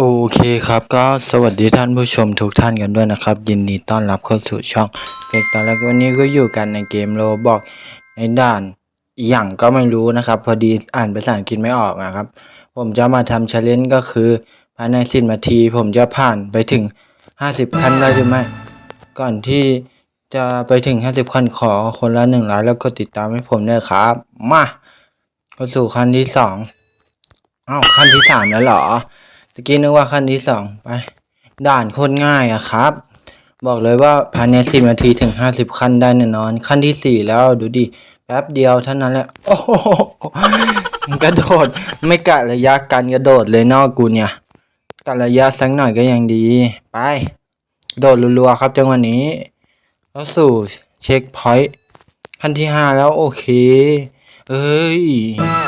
โอเคครับก็สวัสดีท่านผู้ชมทุกท่านกันด้วยนะครับ ยินดีต้อนรับเข้าสู่ช่องเฟกตอนแรกวันนี้ก็อยู่กันในเกมโรบอกในด่านอย่างก็ไม่รู้นะครับ พอดีอ่านภาษาอังกฤษไม่ออกนะครับ ผมจะมาทำชาเลนจ์ก็คือภายในสิบนาที ผมจะผ่านไปถึงห้าสิบขั้นได้หรือไม่ ก่อนที่จะไปถึงห้าสิบขั้นขอคนละหนึ่งไลค์แล้วก็ติดตามให้ผมด้วยครับ มาเข้าสู่ขั้นที่สองอ้าวขั้นที่สามแล้วเหรอะกี้นึกว่าขั้นที่สองไป ด่านโคตรง่ายอะครับ บอกเลยว่าภายในสิบนาทีถึงห้าสิบขั้นได้แน่นอน ขั้นที่สี่แล้วดูดิ แป๊บเดียวเท่านั้นแหละ โอ้โหกระโดด ไม่กะระยะการกระโดดเลยนอกกูเนี่ยกะระยะสักหน่อยก็ยังดี ไป โดดรัวๆครับจังหวะนี้ แล้วสู่เช็คพอยต์ขั้นที่ห้าแล้วโอเค เอ้ย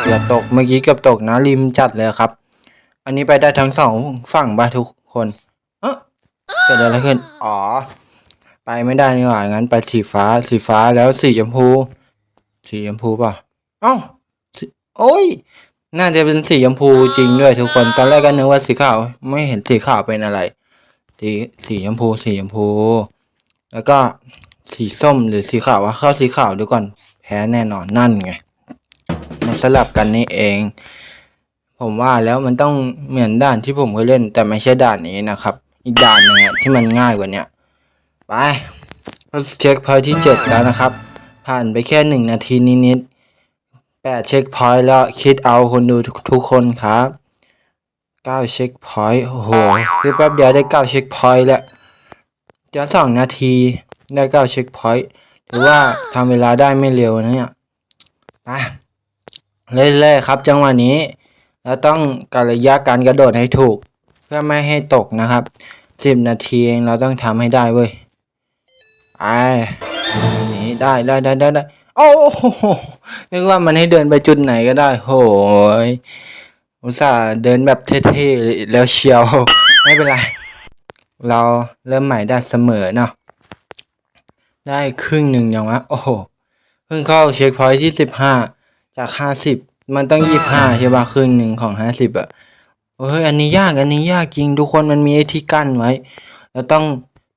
เกือบตกเมื่อกี้เกือบตกนะริมจัดเลยครับ อันนี้ไปได้ทั้งสองฝั่งบ้าทุกคนเอ๊ะเกิดอะไรขึ้น อ๋อ ไปไม่ได้นี่หว่างั้นไปสีฟ้า สีฟ้าแล้วสีชมพู สีชมพูป่ะ เอ้าสีโอ้ย น่าจะเป็นสีชมพูจริงด้วยทุกคน ตอนแรกก็นึกว่าสีขาว ไม่เห็นสีขาวเป็นอะไร สีสีชมพู สีชมพู แล้วก็สีส้มหรือสีขาววะเข้าสีขาวดูก่อน แพ้แน่นอนนั่นไง มันสลับกันนี่เอง ผมว่าแล้วมันต้องเหมือนด่านที่ผมเคยเล่น แต่ไม่ใช่ด่านนี้นะครับ อีกด่านนึ่งที่มันง่ายกว่าเนี้ยไปเช็คพอยที่เจ็ดแล้วนะครับ ผ่านไปแค่หนึ่งนาทีนิดๆแปดเช็คพอยแล้วคิดเอาคนดูทุกคนครับเก้าเช็คพอยโอ้โหคือแป๊บเดียวได้เก้าเช็คพอยแล้วจะสองนาทีได้เก้าเช็คพอยถือว่าทำเวลาได้ไม่เร็วนะเนี่ยไปเรื่อยๆครับ จังหวะนี้ เราต้องกระยะการกระโดดให้ถูก เพื่อไม่ให้ตกนะครับสิบนาทีเองเราต้องทำให้ได้เว้ยไอ้นนี้ได้ได้ได้ได้ได้โอ้โหนึกว่ามันให้เดินไปจุดไหนก็ได้โหยอุตส่าห์เดินแบบเท่ๆแล้วเชียวไม่เป็นไร เราเริ่มใหม่ได้เสมอเนาะได้ครึ่งหนึ่งอยังวะโอ้โหเพิ่งเข้าเช็คพอยท์ที่สิบห้าจากห้าสิบ มันต้องยี่ห้าใช่ป่ะครึ่งหนึ่งของห้าสิบอะเฮ้ยอันนี้ยากอันนี้ยากจริงทุกคนมันมีไอ้ที่กั้นไว้เราต้อง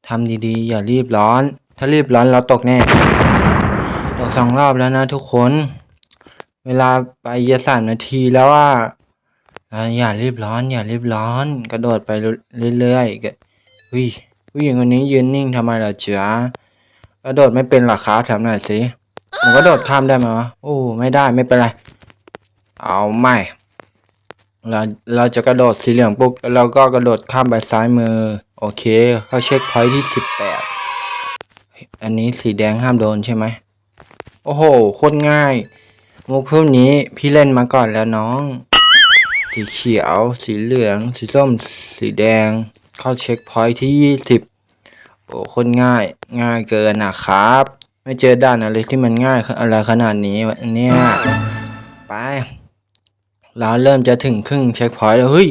ทำดีๆ อย่ารีบร้อน ถ้ารีบร้อนเราตกแน่ตกสองรอบแล้วนะทุกคน เวลาไปยอะสามนาทีแล้วว่าอย่ารีบร้อน อย่ารีบร้อน กระโดดไปเรื่อยๆก็เฮ้ยผู้หญิงคนนี้ยืนนิ่งทำไมล่ะเจ๊ะกระโดดไม่เป็นหรอครับถามหน่อยสิผมกระโดดข้ามได้ไหมวะโอ้ไม่ได้ไม่เป็นไร เอาไม่เราเราจะกระโดดสีเหลืองปุ๊บแล้วเราก็กระโดดข้ามไปซ้ายมือ โอเค เข้าเช็คพอยที่สิบแปดอันนี้สีแดงห้ามโดนใช่ไหมโอ้โหโคตรง่ายมุกพวกนี้พี่เล่นมาก่อนแล้วน้อง สีเขียว สีเหลือง สีส้ม สีแดง เข้าเช็คพอยที่ยี่สิบโอ้คตรง่ายง่ายเกินนะครับ ไม่เจอด่านอะไรที่มันง่ายอะไรขนาดนี้วะเนี่ยไป เราเริ่มจะถึงครึ่งเช็คพอยต์แล้วเฮ้ย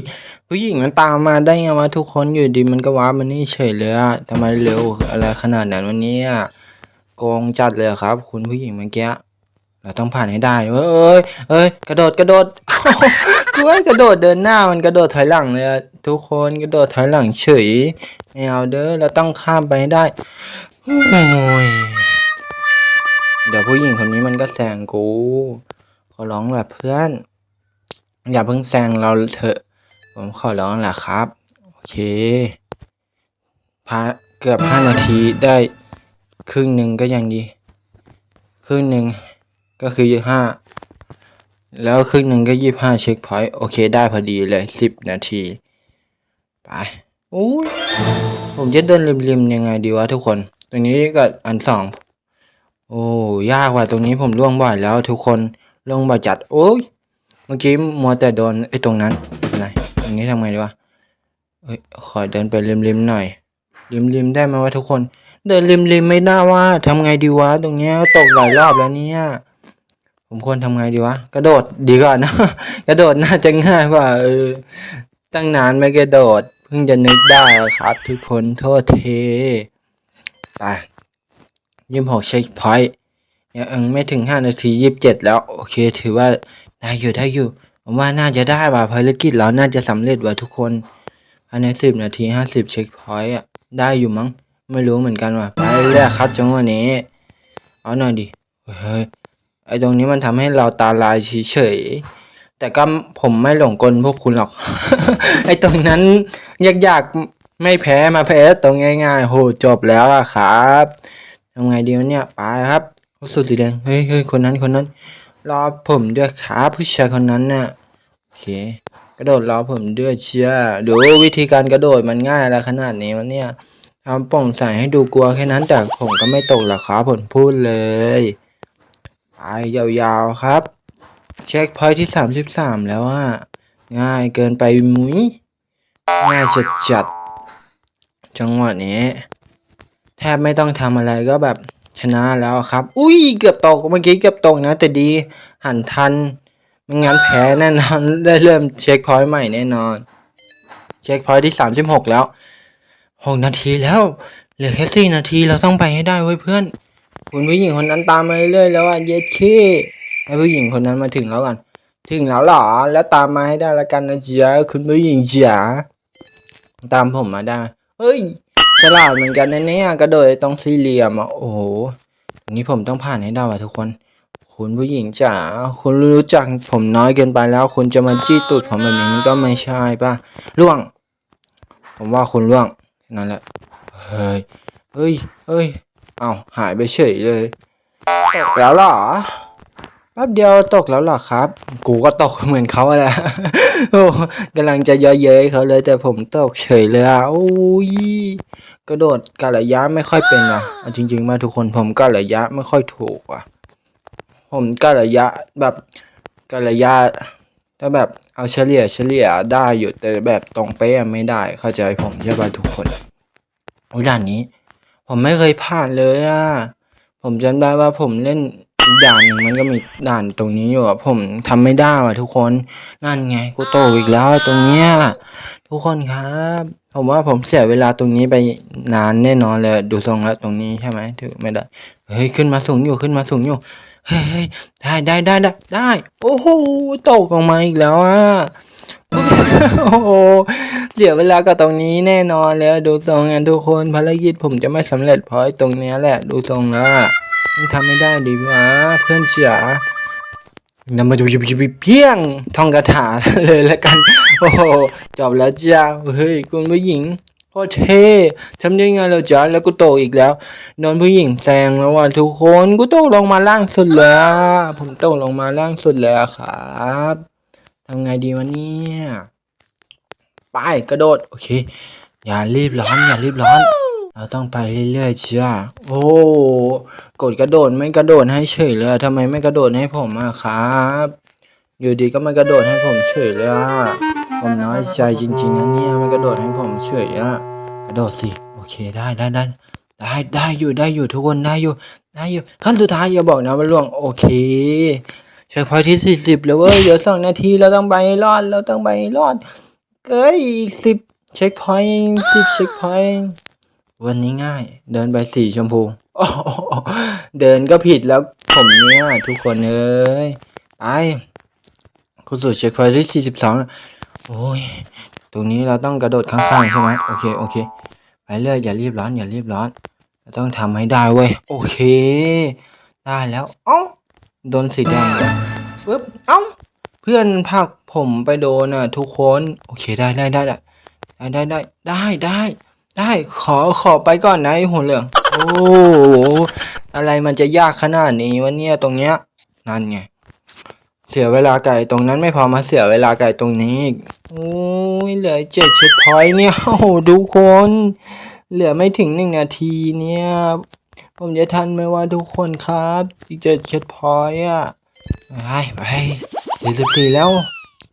ผู้หญิงมันตามมาได้ไงวะทุกคนอยู่ดีมันก็ว้ามันนี่เฉยเลยอะทำไมเร็วอะไรขนาดนั้นวันนี้อะโกงจัดเลยครับ คุณผู้หญิงเมื่อกี้เราต้องผ่านให้ได้เว้ยเอ้ยเอ้ยกระโดดกระโดดกูให้กระโดดเดินหน้ามันกระโดดถอยหลังเลยอะทุกคนกระโดดถอยหลังเฉยไม่เอาเด้อเราต้องข้ามไปให้ได้โอ้ยเดี๋ยวผู้หญิงคนนี้มันก็แซงกูขอร้องแบบเพื่อน อย่าเพิ่งแซงเราเถอะ ผมขอร้องแหละครับ โอเคพาเกือบห้านาทีได้ครึ่งหนึ่งก็ยังดี ครึ่งหนึ่งก็คือห้าแล้วครึ่งหนึ่งก็ยี่ห้าเช็คพอยต์โอเคได้พอดีเลยสิบนาที ไปโอ้ยผมจะเดินริมๆยังไงดีวะทุกคน ตรงนี้กับอันสองโอ้ยากว่ะตรงนี้ผมล่วงบ่อยแล้วทุกคนล่วงบ่อยจัด โอ้ย มื่อกี้มัวแต่โดนไอ้ตรงนั้นอะไรตรงนี้ทำไงดีวะเอ้ยขอเดินไปริมๆหน่อยริมๆได้ไหมวะทุกคน เดินริมๆไม่ได้ว่าทำไงดีวะ ตรงเนี้ยตกหลายรอบแล้วเนี่ยผมควรทำไงดีวะ กระโดดดีกว่านะ กระโดดน่าจะง่ายกว่าเออตั้งนานไม่กระโดด เพิ่งจะนึกได้ครับทุกคนโทษเทไปยี่สิบหกเช็คพอยต์ ยังไม่ถึงห้านาทียี่สิบเจ็ดแล้ว โอเค ถือว่าได้อยู่ได้อยู่ผมว่าน่าจะได้ว่ะภารกิจเราน่าจะสำเร็จว่ะทุกคนภายในสิบนาทีห้าสิบเช็คพอยต์อะได้อยู่มั้งไม่รู้เหมือนกันว่ะไปเรื่อยครับจังหวะนี้เอาหน่อยดิเฮ้ยไอตรงนี้มันทำให้เราตาลายเฉยแต่ก็ผมไม่หลงกลพวกคุณหรอก ไอตรงนั้นยากๆไม่แพ้มาแพ้ตรงง่ายๆโหจบแล้วอะครับทำไงดีวะเนี่ยไปครับ รู้สึกสีแดง เฮ้ยเฮ้ยคนนั้นคนนั้น รอผมด้วยครับผู้ชายคนนั้นน่ะ โอเค กระโดดรอผมด้วยเชียดูวิธีการกระโดดมันง่ายอะไรขนาดนี้วะเนี่ยทำป่องใส่ให้ดูกลัวแค่นั้นแต่ผมก็ไม่ตกหรอกครับผมพูดเลยไปยาวๆครับ เช็คพอยที่สามสิบสามแล้วอะง่ายเกินไปมุ้ยง่ายจัดจัดจังหวะนี้ แทบไม่ต้องทำอะไรก็แบบ ชนะแล้วครับ อุ้ยเกือบตกเมื่อกี้เกือบตกนะ แต่ดีหันทันไม่งั้นแพ้แน่นอนได้เริ่มเช็คพอยต์ใหม่แน่นอน เช็คพอยต์ที่สามสิบหกแล้วหกนาทีแล้ว เหลือแค่สี่นาทีเราต้องไปให้ได้เว้ยเพื่อนคุณผู้หญิงคนนั้นตามมาเรื่อยแล้วอะเย็ดเคให้ผู้หญิงคนนั้นมาถึงแล้วก่อนถึงแล้วหรอแล้วตามมาให้ได้ละกันนะจ๊ะคุณผู้หญิงจ๋าตามผมมาได้ เฮ้ย ฉลาดเหมือนกันนะเนี่ยกระโดดไอ้ตรงสี่เหลี่ยมอะโอ้โหอันนี้ผมต้องผ่านให้ได้ว่ะทุกคน คุณผู้หญิงจ๋าคุณรู้จักผมน้อยเกินไปแล้ว คุณจะมาจี้ตูดผมแบบนี้มันก็ไม่ใช่ป่ะล่วง ผมว่าคุณล่วงนั้นแหละเฮ้ยเฮ้ยเฮ้ยเอาหายไปเฉยเลยตกแล้วเหรอ แป๊บเดียวตกแล้วเหรอครับ กูก็ตกเหมือนเขาแหละโอ้กำลังจะเยอะเย้ยเขาเลยแต่ผมตกเฉยเลยอะโอ้ยกระโดดกะระยะไม่ค่อยเป็นว่ะจริง ๆ มาทุกคนผมกะระยะไม่ค่อยถูกว่ะ ผมกะระยะแบบกะระยะถ้าแบบเอาเฉลี่ยเฉลี่ยได้อยู่แต่แบบตรงเป๊ะไม่ได้เข้าใจผมใช่ป่ะทุกคนโอ้ยด่านนี้ ผมไม่เคยผ่านเลยอะผมจำได้ว่าผมเล่น อีกด่านหนึ่งมันก็มีด่านตรงนี้อยู่อะผมทำไม่ได้ว่ะทุกคนนั่นไงกูโตอีกแล้วตรงเนี้ยทุกคนครับ ผมว่าผมเสียเวลาตรงนี้ไปนานแน่นอนเลยดูทรงแล้วตรงนี้ใช่ไหมถือไม่ได้เฮ้ยขึ้นมาสูงอยู่ขึ้นมาสูงอยู่เฮ้ยเฮ้ได้ได้ได้ได้ได้โอ้โหตกลงมาอีกแล้วอะโอ้โหเสียเวลากับตรงนี้แน่นอนแล้วดูทรงงานทุกคนภารกิจผมจะไม่สำเร็จเพราะไอตรงเนี้ยแหละ ดูทรงแล้วอะ นทำไม่ได้ดีวะเพื่อนเจ๋านำมาดูเพียงท่องคาถาเลยแล้วกัน โอ้โหจบแล้วจ้าเฮ้ยคุณผู้หญิงโคตรเท่ทำได้ไงเราจ้าแล้วกูตกอีกแล้วโดนผู้หญิงแซงแล้วว่ะทุกคนกูตกลงมาล่างสุดแล้ว ผมตกลงมาล่างสุดแล้วครับทำไงดีวะเนี่ยไปกระโดดโอเค อย่ารีบร้อนอย่ารีบร้อน เราต้องไปเรื่อยๆจ้าโอ้ กดกระโดดไม่กระโดดให้เฉยเลยทำไมไม่กระโดดให้ผมอะครับ อยู่ดีก็ไม่กระโดดให้ผมเฉยเลยอะผมน้อยใจจริงๆนะเนี่ยไม่กระโดดให้ผมเฉยอะกระโดดสิโอเคได้ได้ได้ได้ได้อยู่ได้อยู่ทุกคนได้อยู่ได้อยู่ขั้นสุดท้ายอย่าบอกนะว่าล่วงโอเคเช็คพอยที่สี่สิบแล้วเว้ยเดี๋ยวสองนาทีเราต้องไปรอดเราต้องไปรอดเอ้ยอีกสิบเช็คพอยต์สิบเช็คพอยต์วันนี้ง่าย เดินไปสีชมพู โอ้เดินก็ผิดแล้วผมเนี่ยทุกคนเอ้ยไปคุณสู่เช็คพอยท์ที่สี่สิบสองโอ้ย ตรงนี้เราต้องกระโดดข้างๆใช่ไหมโอเค โอเค ไปเรื่อยอย่ารีบร้อน อย่ารีบร้อน เราต้องทำให้ได้เว้ย โอเค ได้แล้วเอ้าโดนสีแดงปึ๊บเอ้าเพื่อนผักผมไปโดนน่ะ ทุกคน โอเคได้ได้ได้ได้ได้ได้ได้ได้ได้ ขอขอไปก่อนนะไอหัวเหลือง โอ้โหอะไรมันจะยากขนาดนี้วะเนี่ยตรงเนี้ย นั่นไง เสียเวลาไก่ตรงนั้นไม่พอมาเสียเวลาไก่ตรงนี้อีกโอ้ยเหลือเจ็ดเช็ดพอยเนี่ยโอ้โหทุกคน เหลือไม่ถึงหนึ่งนาทีเนี่ย ผมจะทันไหมว่าทุกคนครับ อีกเจ็ดเช็ดพอยอะไปไปเจ็ดสิบสี่แล้ว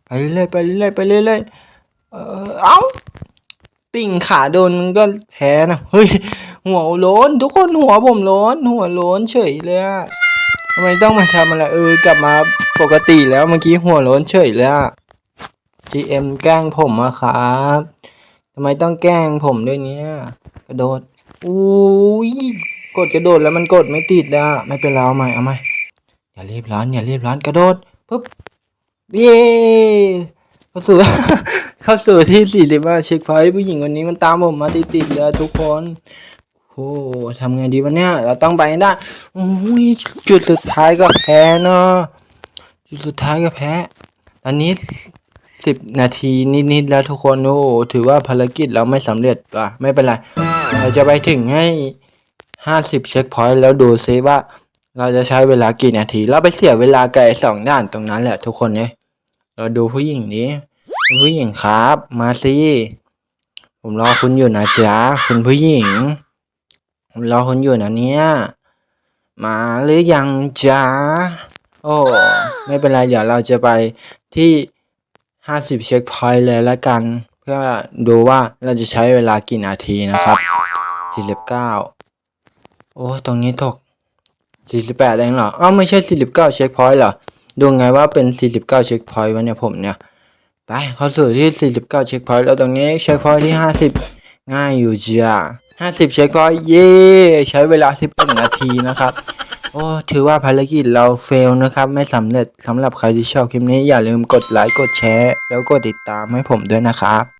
ไปเรื่อยๆไปเรื่อยๆไปเรื่อยเออเอ้าติ่งขาโดนมันก็แพ้นะเฮ้ย หัวโล้น ทุกคนหัวผมโล้น หัวโล้นเฉยเลยอะทำไมต้องมาทำอะไรเออกลับมาปกติแล้วเมื่อกี้หัวโล้นเฉยเลยอะ GM แกล้งผมอะครับทำไมต้องแกล้งผมด้วยเนี่ยกระโดดอุ้ยกดกระโดดแล้วมันกดไม่ติดอะไม่เป็นไรเอาใหม่เอาใหม่อย่ารีบร้อนอย่ารีบร้อนกระโดดปุ๊บเย้เข้าสู่เข้าสู่ที่สี่สิบห้าเช็คพอยต์ผู้หญิงคนนี้มันตามผมมาติดๆเลยทุกคน โอ้ทำไงดีวะเนี่ย เราต้องไปได้โอ้ยจุดสุดท้ายก็แพ้เนาะจุดสุดท้ายก็แพ้ ตอนนี้สิบนาทีนิดๆแล้วทุกคนโอ้ถือว่าภารกิจเราไม่สำเร็จอะไม่เป็นไร เราจะไปถึงให้ห้าสิบเช็คพอยต์แล้วดูซิว่า เราจะใช้เวลากี่นาที เราไปเสียเวลากับไอ้สองด้านตรงนั้นแหละทุกคนเนี่ยเราดูผู้หญิงนี้ผู้หญิงครับ มาสิผมรอคุณอยู่นะจ๊ะคุณผู้หญิง รอคุณอยู่นะเนี่ย มาหรือยังจ๊ะโอ้ไม่เป็นไร เดี๋ยวเราจะไปที่ห้าสิบเช็คพอยต์เลยละกัน เพื่อดูว่าเราจะใช้เวลากี่นาทีนะครับสี่สิบเก้าโอ้ตรงนี้ตกสี่สิบแปดเองเหรออ้าวไม่ใช่สี่สิบเก้าเช็คพอยต์เหรอดูไงว่าเป็นสี่สิบเก้าเช็คพอยต์วะเนี่ยผมเนี่ยไปเข้าสู่ที่สี่สิบเก้าเช็คพอยต์แล้วตรงนี้เช็คพอยต์ที่ห้าสิบง่ายอยู่จ้ะ ห้าสิบเช็คพอยต์เย่ใช้เวลาสิบเอ็ดนาทีนะครับโอ้ถือว่าภารกิจเราเฟลนะครับ ไม่สำเร็จสำหรับใครที่ชอบคลิปนี้อย่าลืมกดไลค์กดแชร์ แล้วกดติดตามให้ผมด้วยนะครับ